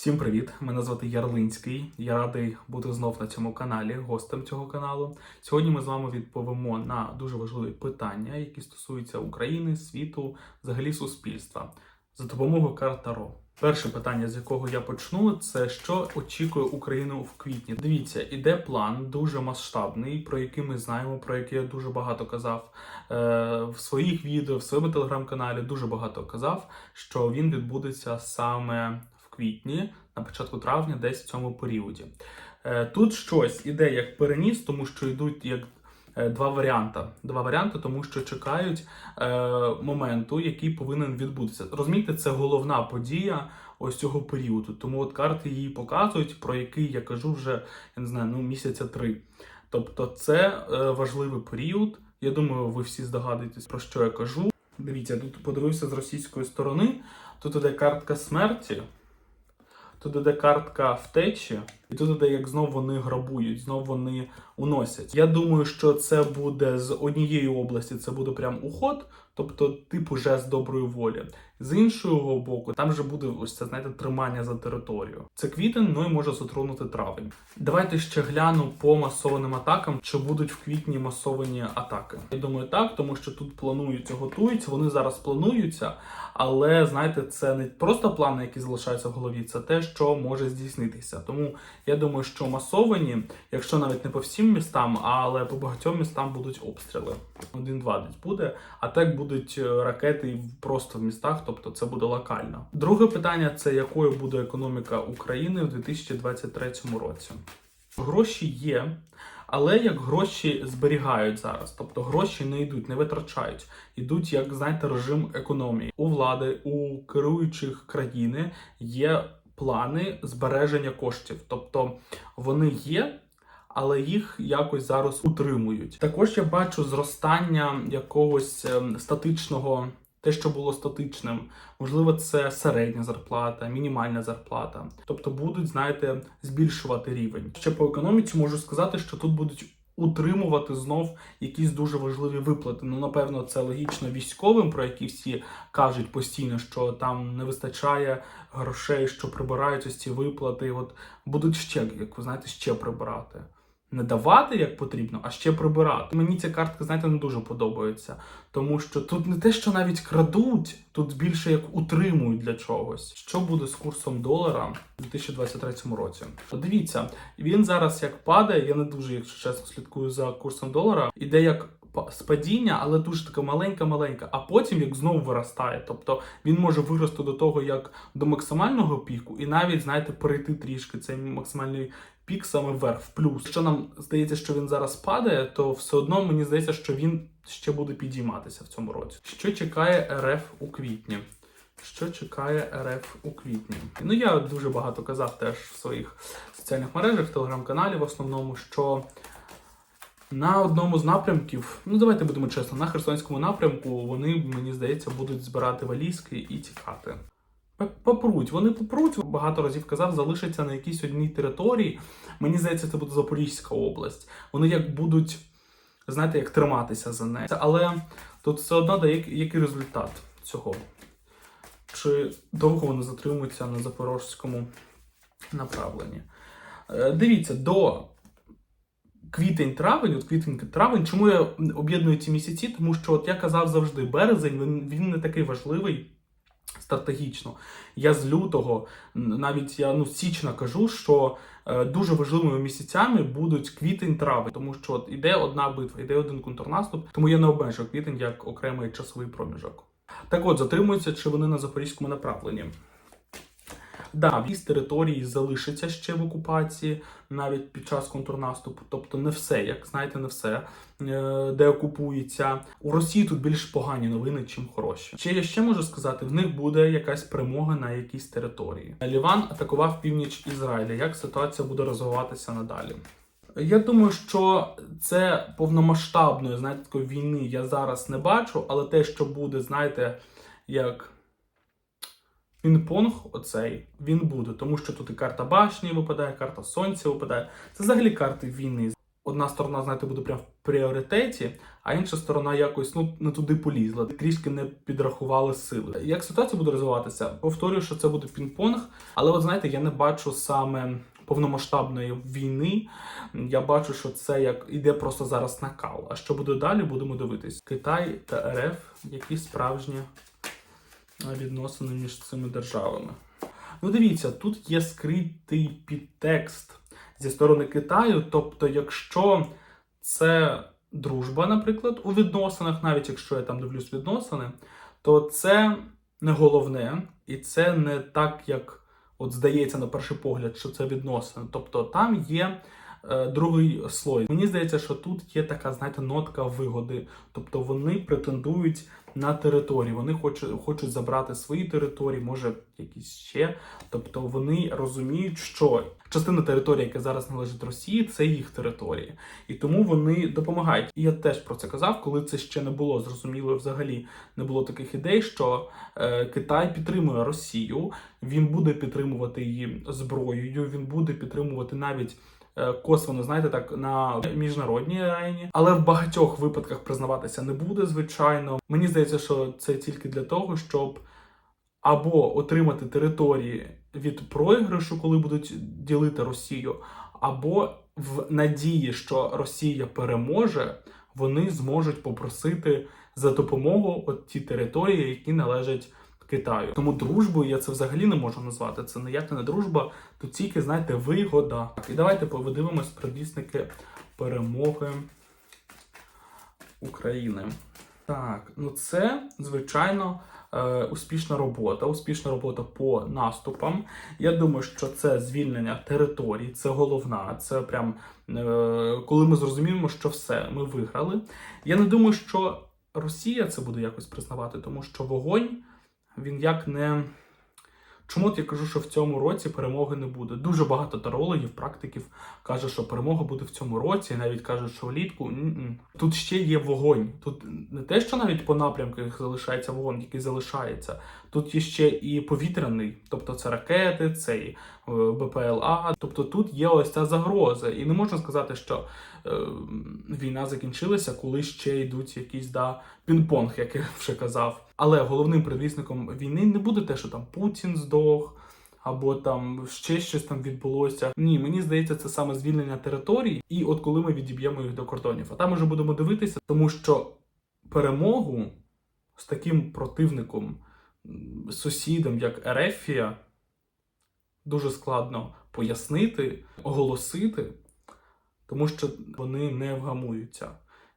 Всім привіт! Мене звати Ярлинський. Я радий бути знов на цьому каналі, гостем цього каналу. Сьогодні ми з вами відповімо на дуже важливі питання, які стосуються України, світу, взагалі суспільства, за допомогою карт Таро. Перше питання, з якого я почну, це що очікує Україну в квітні. Дивіться, іде план дуже масштабний, про який ми знаємо, про який я дуже багато казав е, в своїх відео, в своєму телеграм-каналі. Дуже багато казав, що він відбудеться саме квітні, на початку травня, десь в цьому періоді. Е, Тут щось іде як переніс, тому що йдуть як е, два варіанти. Два варіанти, тому що чекають е, моменту, який повинен відбутися. Розумієте, це головна подія ось цього періоду. Тому от карти її показують, про який я кажу вже я не знаю, ну місяця три. Тобто, це важливий період. Я думаю, ви всі здогадуєтесь, про що я кажу. Дивіться, тут подивився з російської сторони. Тут іде картка смерті. Тут іде картка втечі, і тут іде, як знов вони грабують, знов вони уносять. Я думаю, що це буде з однієї області, це буде прям уход, тобто типу жест доброї волі. З іншого боку, там же буде ось це знаєте тримання за територію. Це квітень, ну і може затронути травень. Давайте ще гляну по масованим атакам, чи будуть в квітні масовані атаки. Я думаю, так, тому що тут плануються, готуються. Вони зараз плануються, але знаєте, це не просто плани, які залишаються в голові, це те, що може здійснитися. Тому я думаю, що масовані, якщо навіть не по всім містам, але по багатьом містам будуть обстріли. Один-два десь буде, а так будуть е, ракети просто в містах, тобто це буде локально. Друге питання це якою буде економіка України в 2023 році. Гроші є, але як гроші зберігають зараз, тобто гроші не йдуть, не витрачають, йдуть, як знаєте, режим економії. У влади, у керуючих країни є плани збереження коштів, тобто вони є. Але їх якось зараз утримують. Також я бачу зростання якогось ем, статичного, те, що було статичним. Можливо, це середня зарплата, мінімальна зарплата. Тобто будуть, знаєте, збільшувати рівень. Ще по економіці можу сказати, що тут будуть утримувати знов якісь дуже важливі виплати. Ну, напевно, це логічно військовим, про які всі кажуть постійно, що там не вистачає грошей, що прибирають ось ці виплати. От будуть ще, як ви знаєте, ще прибирати. Не давати як потрібно, а ще прибирати. Мені ця картка, знаєте, не дуже подобається. Тому що тут не те, що навіть крадуть, тут більше як утримують для чогось. Що буде з курсом долара у 2023 році? Дивіться, він зараз як падає. Я не дуже, якщо чесно, слідкую за курсом долара. Іде як спадіння, але дуже така маленька-маленька, а потім як знову виростає. Тобто він може вирости до того, як до максимального піку, і навіть, знаєте, перейти трішки цей максимальний пік саме вверх, в плюс. Якщо нам здається, що він зараз падає, то все одно мені здається, що він ще буде підійматися в цьому році. Що чекає РФ у квітні? Що чекає РФ у квітні? Ну я дуже багато казав теж в своїх соціальних мережах, телеграм-каналі в основному, що на одному з напрямків, ну давайте будемо чесно, на Херсонському напрямку вони, мені здається, будуть збирати валізки і тікати. Попруть, вони попруть, багато разів казав, залишаться на якійсь одній території. Мені здається, це буде Запорізька область. Вони як будуть, знаєте, як триматися за нею. Але тут все одно дає який- результат цього. Чи довго вони затримуються на запорізькому направленні? Е, Дивіться, до квітень-травень, от квітень-травень, чому я об'єдную ці місяці? Тому що, от я казав завжди, березень він, він не такий важливий стратегічно. Я з лютого, навіть я ну, з січня кажу, що е, дуже важливими місяцями будуть квітень трави, тому що от іде одна битва, іде один контрнаступ, тому я не обмежую квітень як окремий часовий проміжок. Так от, затримуються чи вони на запорізькому направленні. Да, якісь території залишаться ще в окупації навіть під час контрнаступу. Тобто не все, як знаєте, не все, е, де окупується. У Росії тут більш погані новини, чим хороші. Ще я ще можу сказати, в них буде якась перемога на якійсь території. Ліван атакував північ Ізраїля. Як ситуація буде розвиватися надалі? Я думаю, що це повномасштабної, знаєте, такої війни я зараз не бачу, але те, що буде, знаєте, як пінг-понг оцей, він буде, тому що тут і карта башні випадає, карта сонця випадає. Це взагалі карти війни. одна сторона, знаєте, буде прям в пріоритеті, а інша сторона якось ну не туди полізла, трішки не підрахували сили. Як ситуація буде розвиватися? Повторюю, що це буде пінг-понг, але от знаєте, я не бачу саме повномасштабної війни. Я бачу, що це як іде просто зараз накал. А що буде далі, будемо дивитись. Китай та РФ, які справжні відносини між цими державами. Ну, дивіться, тут є скритий підтекст зі сторони Китаю. Тобто, якщо це дружба, наприклад, у відносинах, навіть якщо я там дивлюсь відносини, то це не головне, і це не так, як от здається на перший погляд, що це відносини. Тобто там є другий слой. Мені здається, що тут є така, знаєте, нотка вигоди. Тобто вони претендують на території, вони хочуть, хочуть забрати свої території, може якісь ще. Тобто вони розуміють, що частина території, яка зараз належить Росії, це їх території. І тому вони допомагають. І я теж про це казав, коли це ще не було зрозуміло, взагалі не було таких ідей, що е, Китай підтримує Росію, він буде підтримувати її зброєю, він буде підтримувати навіть. Е, Косвенно, знаєте, так на міжнародній арені, але в багатьох випадках признаватися не буде, звичайно. Мені здається, що це тільки для того, щоб або отримати території від програшу, коли будуть ділити Росію, або в надії, що Росія переможе, вони зможуть попросити за допомогу от ті території, які належать Китаю. Тому дружбою я це взагалі не можу назвати. Це ніяка не дружба, тут тільки, знаєте, вигода. І давайте подивимось предвісники перемоги України. Так, ну це звичайно е, успішна робота, успішна робота по наступам. Я думаю, що це звільнення територій, це головна. Це прям е, коли ми зрозуміємо, що все, ми виграли. Я не думаю, що Росія це буде якось признавати, тому що вогонь він як не. Чому я кажу, що в цьому році перемоги не буде? Дуже багато тарологів, практиків каже, що перемога буде в цьому році, і навіть кажуть, що влітку м-м. тут ще є вогонь. Тут не те, що навіть по напрямках залишається вогонь, який залишається. Тут є ще і повітряний, тобто це ракети, це і е, БПЛА. Тобто тут є ось ця загроза. І не можна сказати, що е, війна закінчилася, коли ще йдуть якісь да, пінг-понг, як я вже казав. Але головним предвісником війни не буде те, що там Путін здох. Або там ще щось там відбулося. Ні, мені здається, це саме звільнення територій, і от коли ми відіб'ємо їх до кордонів. А там уже будемо дивитися, тому що перемогу з таким противником, м, сусідом, як Ерефія, дуже складно пояснити, оголосити, тому що вони не вгамуються.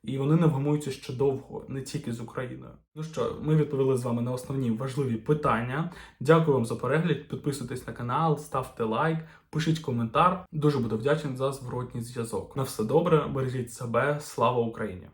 І вони не вгамуються ще довго, не тільки з Україною. Ну що, ми відповіли з вами на основні важливі питання. Дякую вам за перегляд. Підписуйтесь на канал, ставте лайк, пишіть коментар. Дуже буду вдячний за зворотній зв'язок. На все добре, бережіть себе, слава Україні!